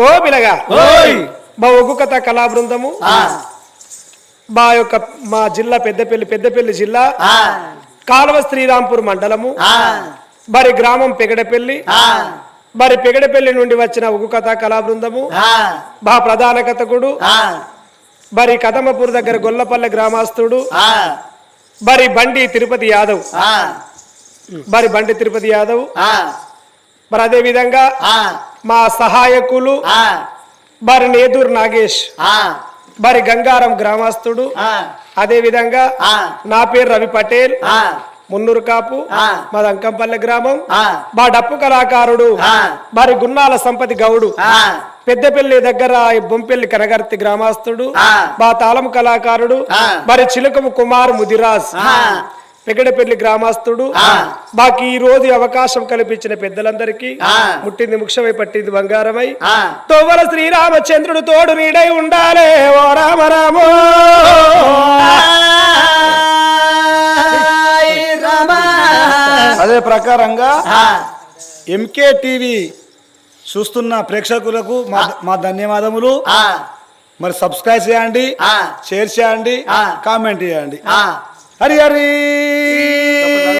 ఓ పిలగా ఓయ్. మా ఒగ్గు కథ కళా బృందము. మా యొక్క మా జిల్లా పెద్దపల్లి పెద్దపల్లి జిల్లా. కాలువ శ్రీరాంపూర్ మండలము. మరి గ్రామం పెగడపల్లి. మరి పెగడపల్లి నుండి వచ్చిన ఉగ్గు కథ కళా బృందము. మా ప్రధాన కథకుడు. మరి కదమపూర్ దగ్గర గొల్లపల్లె గ్రామస్తుడు మరి బండి తిరుపతి యాదవ్. మరి బండి తిరుపతి యాదవ్. మరి అదే విధంగా మా సహాయకులు మరి నేదూర్ నాగేష్ మరి గంగారం గ్రామస్తుడు అదే విధంగా నా పేరు రవి పటేల్ మున్నూరు కాపు. మా అంకంపల్లె గ్రామం మా డప్పు కళాకారుడు. మరి గున్నాల సంపతి గౌడు పెద్దపల్లి దగ్గర బొంపెల్లి కనగర్తి గ్రామస్తుడు. మా తాళం కళాకారుడు. మరి చిలకము కుమార్ ముదిరాజ్. పెగడపల్లి గ్రామస్తుడు. ఆ. మాకు ఈ రోజు అవకాశం కల్పించిన పెద్దలందరికీ ఆ. ముట్టింది ముక్షమై పట్టింది బంగారమై. ఆ, తోవల శ్రీరామచంద్రుడు తోడు నీడై ఉండాలే. ఓ రామ రామో. అదే ప్రకారంగా ఎంకే టీవీ చూస్తున్న ప్రేక్షకులకు మా మా ధన్యవాదములు. ఆ, మరి సబ్స్క్రైబ్ చేయండి ఆ, షేర్ చేయండి ఆ. కామెంట్ చేయండి. ఆ. హరి హరి.